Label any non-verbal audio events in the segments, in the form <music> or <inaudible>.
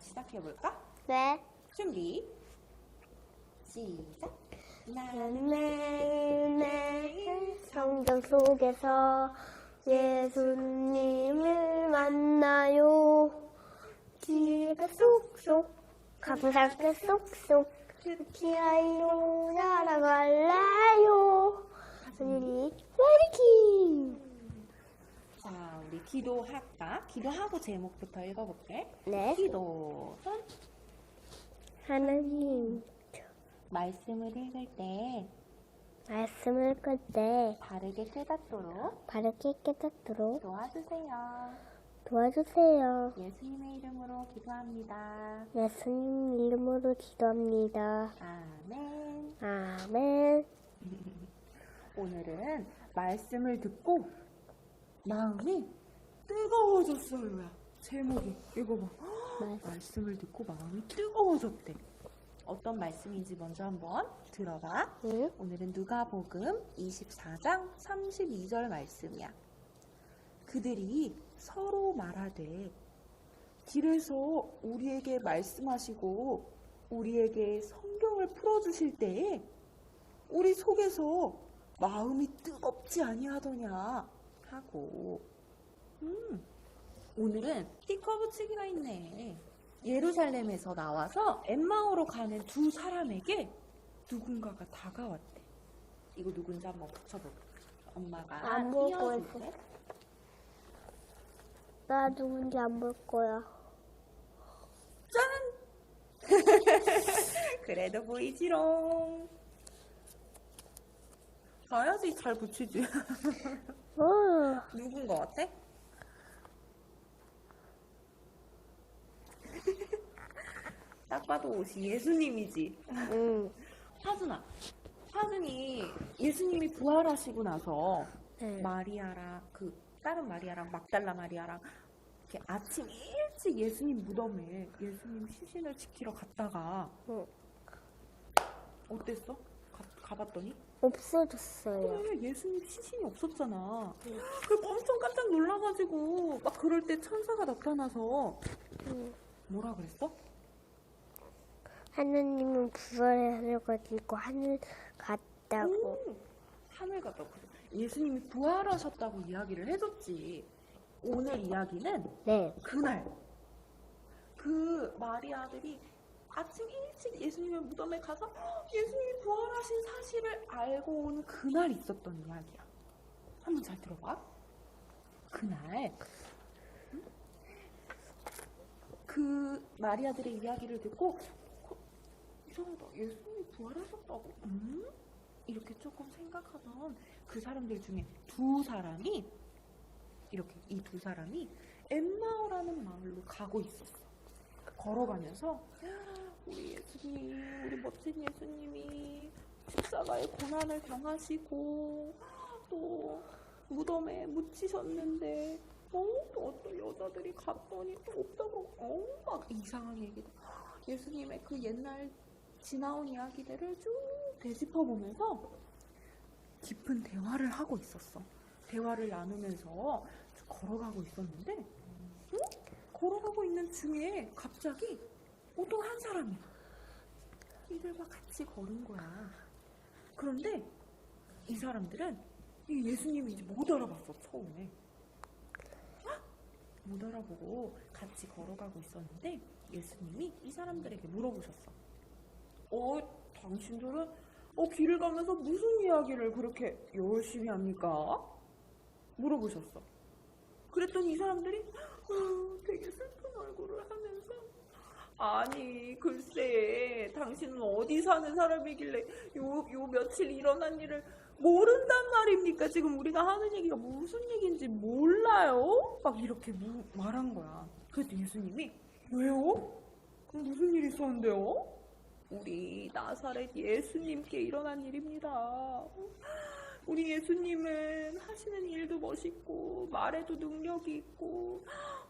시작해볼까? 네. 준비. 시작. 나는 매일매일 성경 속에서 예수님을 만나요. 지가 쏙쏙, 감사가 쏙쏙, 기아이로 날아갈래요. 우리 파이팅! 자, 우리 기도할까? 기도하고 제목부터 읽어볼게. 네. 기도. 손. 하나님, 말씀을 읽을 때 말씀을 끌때 바르게 깨닫도록 바르게 깨닫도록 도와주세요. 도와주세요. 예수님의 이름으로 기도합니다. 예수님 이름으로 기도합니다. 아멘. 아멘. <laughs> 오늘은 말씀을 듣고 마음이 뜨거워졌어요. 제목이 읽어봐. 말- 말씀을 듣고 마음이 뜨거워졌대. 어떤 말씀인지 먼저 한번 들어봐. 응? 오늘은 누가복음 24장 32절 말씀이야. 그들이 서로 말하되 길에서 우리에게 말씀하시고 우리에게 성경을 풀어주실 때에 우리 속에서 마음이 뜨겁지 아니하더냐 하고 음, 오늘은 스티커 붙이기가 있네. 예루살렘에서 나와서 엠마오로 가는 두 사람에게 누군가가 다가왔대. 이거 누군지 한번 붙여볼게. 엄마가 안볼 띄워줄 거야. 때. 나 누군지 안 볼 거야. <laughs> 그래도 보이지롱. 봐야지 잘 붙이지. <laughs> 어, 누군 것 같아? 딱 봐도 옷이 예수님이지. 응. 화순아, 화순이 예수님이 부활하시고 나서 네. 마리아랑 그 다른 마리아랑 막달라 마리아랑 이렇게 아침 일찍 예수님 무덤에 예수님 시신을 지키러 갔다가 응. 어땠어? 가, 가봤더니 없어졌어요. 그래 예수님 시신이 없었잖아. 응. 그래서 엄청 깜짝 놀라가지고 막 그럴 때 천사가 나타나서 응. 뭐라 그랬어? 하나님은 부활하셔가지고 하늘 갔다고. 음, 하늘 그래. 예수님이 부활하셨다고 이야기를 해줬지. 오늘 이야기는 네. 그날 그 마리아들이 아침 일찍 예수님의 무덤에 가서 예수님이 부활하신 사실을 알고 온 그날 있었던 이야기야. 한번 잘 들어봐. 그날 응? 그 마리아들의 이야기를 듣고 어, 이상하다. 예수님이 부활하셨다고? 음? 이렇게 조금 생각하던 그 사람들 중에 두 사람이 이렇게 이 두 사람이 엠마오라는 마을로 가고 있었어. 걸어가면서 우리 예수님, 우리 멋진 예수님이 십자가의 고난을 당하시고 또 무덤에 묻히셨는데 어? 또 어떤 여자들이 갔더니 또 없다고 어? 막 이상한 얘기들 예수님의 그 옛날 지나온 이야기들을 쭉 되짚어보면서 깊은 대화를 하고 있었어. 대화를 나누면서 쭉 걸어가고 있었는데, 응? 걸어가고 있는 중에 갑자기 어떤 한 사람이 이들과 같이 걸은 거야. 그런데 이 사람들은 이 예수님인지 못 알아봤어, 처음에. 헉! 못 알아보고 같이 걸어가고 있었는데 예수님이 이 사람들에게 물어보셨어. 어, 당신들은 어, 길을 가면서 무슨 이야기를 그렇게 열심히 합니까? 물어보셨어. 그랬더니 이 사람들이 어, 되게 슬픈 얼굴을 하면서 아니 글쎄 당신은 어디 사는 사람이길래 요, 요 며칠 일어난 일을 모른단 말입니까? 지금 우리가 하는 얘기가 무슨 얘기인지 몰라요? 막 이렇게 무- 말한 거야. 그래서 예수님이 왜요? 그럼 무슨 일이 있었는데요? 우리 나사렛 예수님께 일어난 일입니다. 우리 예수님은 하시는 일도 멋있고 말에도 능력이 있고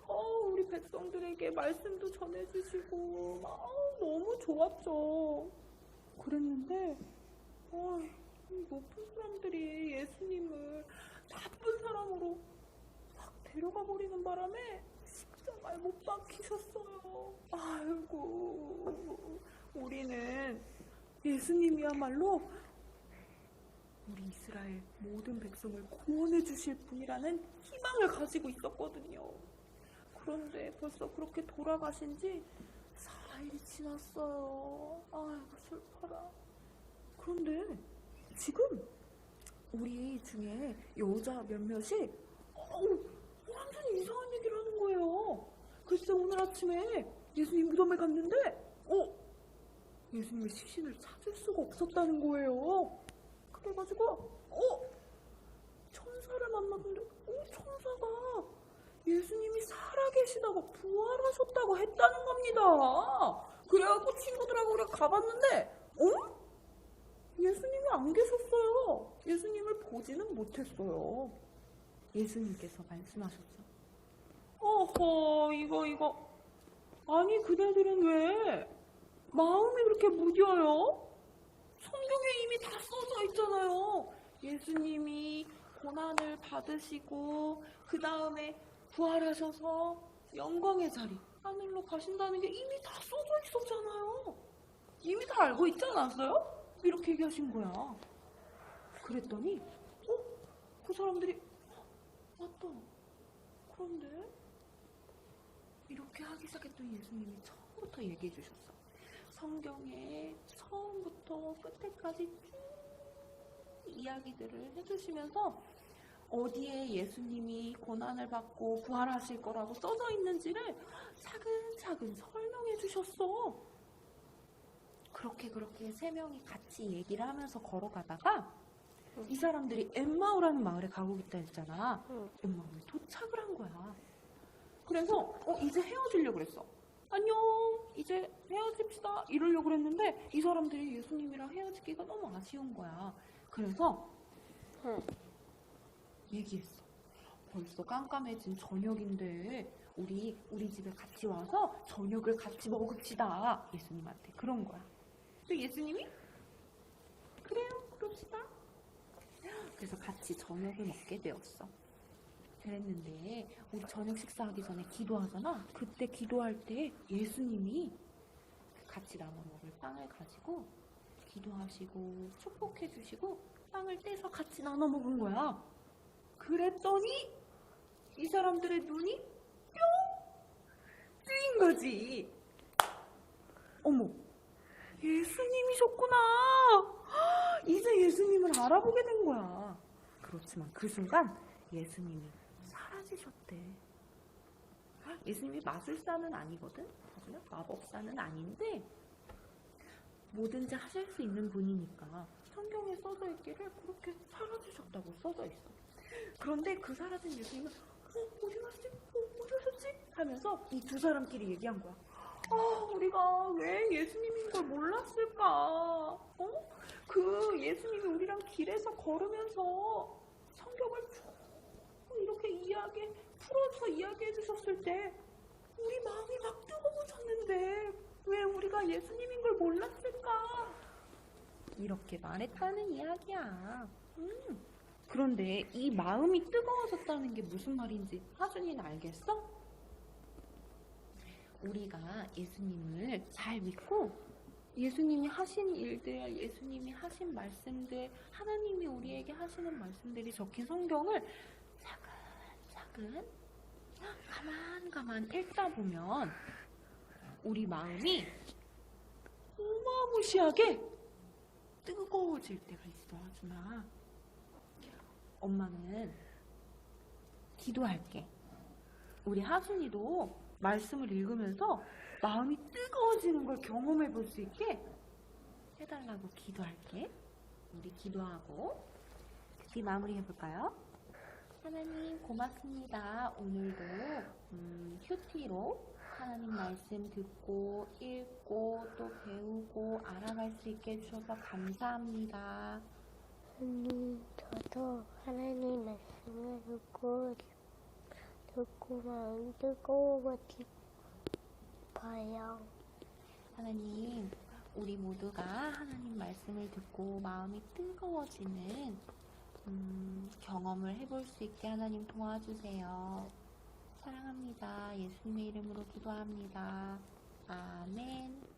어, 우리 백성들에게 말씀도 전해주시고 막 너무 좋았죠. 그랬는데 어, 이 높은 사람들이 예수님을 나쁜 사람으로 막 데려가 버리는 바람에 십자가에 못 박히셨어요. 아 유 예수님이야말로 우리 이스라엘 모든 백성을 구원해 주실 분이라는 희망을 가지고 있었거든요. 그런데 벌써 그렇게 돌아가신 지 4일이 지났어요. 아이고, 슬퍼라. 그런데 지금 우리 중에 여자 몇몇이 어우, 완전히 이상한 얘기를 하는 거예요. 글쎄 오늘 아침에 예수님 무덤에 갔는데 어? 예수님의 시신을 찾을 수가 없었다는 거예요. 그래가지고 어? 천사를 만났는데 어? 천사가 예수님이 살아계시다가 부활하셨다고 했다는 겁니다. 그래갖고 친구들하고 가봤는데 어? 예수님이 안 계셨어요. 예수님을 보지는 못했어요. 예수님께서 말씀하셨죠. 어허, 이거, 이거. 아니, 그대들은 왜 마음이 그렇게 무뎌요? 성경에 이미 다 써져 있잖아요. 예수님이 고난을 받으시고, 그 다음에 부활하셔서 영광의 자리, 하늘로 가신다는 게 이미 다 써져 있었잖아요. 이미 다 알고 있지 않았어요? 이렇게 얘기하신 거야. 그랬더니, 어? 그 사람들이, 맞다. 그런데, 이렇게 하기 시작했던 예수님이 처음부터 얘기해 주셨어. 성경에 처음부터 끝에까지 쭉 이야기들을 해주시면서 어디에 예수님이 고난을 받고 부활하실 거라고 써져 있는지를 차근차근 설명해 주셨어. 그렇게 그렇게 세 명이 같이 얘기를 하면서 걸어가다가 이 사람들이 엠마오라는 마을에 가고 있다 했잖아. 응. 엠마오에 도착을 한 거야. 그래서 어 이제 헤어지려고 그랬어. 안녕 이제 헤어집시다 이러려고 그랬는데 이 사람들이 예수님이랑 헤어지기가 너무 아쉬운 거야. 그래서 응. 얘기했어. 벌써 깜깜해진 저녁인데 우리 우리 집에 같이 와서 저녁을 같이 먹읍시다. 예수님한테 그런 거야. 또 예수님이 그래요 그럽시다. 그래서 같이 저녁을 먹게 되었어. 그랬는데 우리 저녁 식사하기 전에 기도하잖아. 그때 기도할 때 예수님이 같이 나눠 먹을 빵을 가지고 기도하시고 축복해 주시고 빵을 떼서 같이 나눠 먹은 거야. 그랬더니 이 사람들의 눈이 뿅 뜨인 거지. 어머, 예수님이셨구나. 이제 예수님을 알아보게 된 거야. 그렇지만 그 순간 예수님이 사라지셨대. 예수님이 마술사는 아니거든? 마법사는 아닌데 뭐든지 하실 수 있는 분이니까 성경에 써져 있기를 그렇게 사라지셨다고 써져 있어. 그런데 그 사라진 예수님은 어, 어디 갔지? 어, 어디 가셨지? 하면서 이 두 사람끼리 얘기한 거야. 아, 우리가 왜 예수님인 걸 몰랐을까? 어? 그 예수님이 우리랑 길에서 걸으면서 성경을 쭉 이야기, 풀어서 이야기해 주셨을 때 우리 마음이 막 뜨거워졌는데 왜 우리가 예수님인 걸 몰랐을까? 이렇게 말했다는 이야기야. 음. 그런데 이 마음이 뜨거워졌다는 게 무슨 말인지 하준이는 알겠어? 우리가 예수님을 잘 믿고 예수님이 하신 일들, 예수님이 하신 말씀들, 하나님이 우리에게 하시는 말씀들이 적힌 성경을 차근차근 가만 가만 읽다 보면 우리 마음이 어마무시하게 뜨거워질 때가 있어, 하준아. 엄마는 기도할게. 우리 하순이도 말씀을 읽으면서 마음이 뜨거워지는 걸 경험해 볼 수 있게 해달라고 기도할게. 우리 기도하고 같이 마무리 해볼까요? 하나님 고맙습니다. 오늘도 음, 큐티로 하나님 말씀 듣고 읽고 또 배우고 알아갈 수 있게 해주셔서 감사합니다. 아니, 저도 하나님 말씀을 듣고, 듣고 마음 뜨거워지고 봐요. 하나님, 우리 모두가 하나님 말씀을 듣고 마음이 뜨거워지는 음, 경험을 해볼 수 있게 하나님 도와주세요. 사랑합니다. 예수님의 이름으로 기도합니다. 아멘.